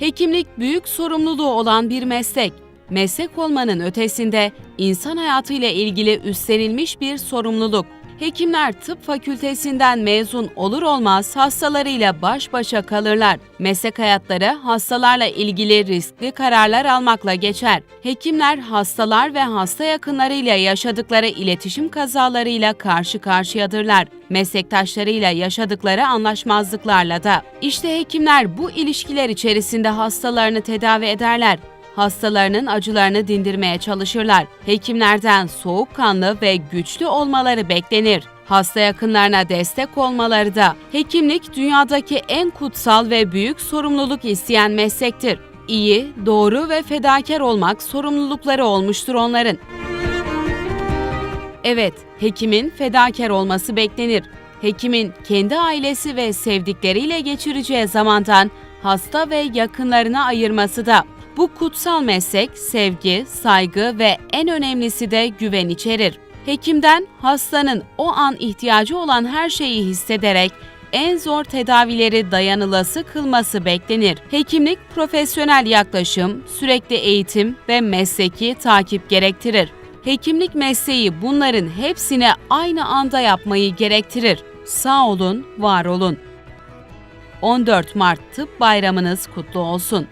Hekimlik büyük sorumluluğu olan bir meslek. Meslek olmanın ötesinde insan hayatıyla ilgili üstlenilmiş bir sorumluluk. Hekimler tıp fakültesinden mezun olur olmaz hastalarıyla baş başa kalırlar. Meslek hayatları hastalarla ilgili riskli kararlar almakla geçer. Hekimler hastalar ve hasta yakınlarıyla yaşadıkları iletişim kazalarıyla karşı karşıyadırlar. Meslektaşlarıyla yaşadıkları anlaşmazlıklarla da. İşte hekimler bu ilişkiler içerisinde hastalarını tedavi ederler hastalarının acılarını dindirmeye çalışırlar. Hekimlerden soğukkanlı ve güçlü olmaları beklenir. Hasta yakınlarına destek olmaları da hekimlik dünyadaki en kutsal ve büyük sorumluluk isteyen meslektir. İyi, doğru ve fedakar olmak sorumlulukları olmuştur onların. Evet, hekimin fedakar olması beklenir. Hekimin kendi ailesi ve sevdikleriyle geçireceği zamandan hasta ve yakınlarına ayırması da bu kutsal meslek sevgi, saygı ve en önemlisi de güven içerir. Hekimden hastanın o an ihtiyacı olan her şeyi hissederek en zor tedavileri dayanılası kılması beklenir. Hekimlik profesyonel yaklaşım, sürekli eğitim ve mesleki takip gerektirir. Hekimlik mesleği bunların hepsini aynı anda yapmayı gerektirir. Sağ olun, var olun. 14 Mart Tıp Bayramınız kutlu olsun.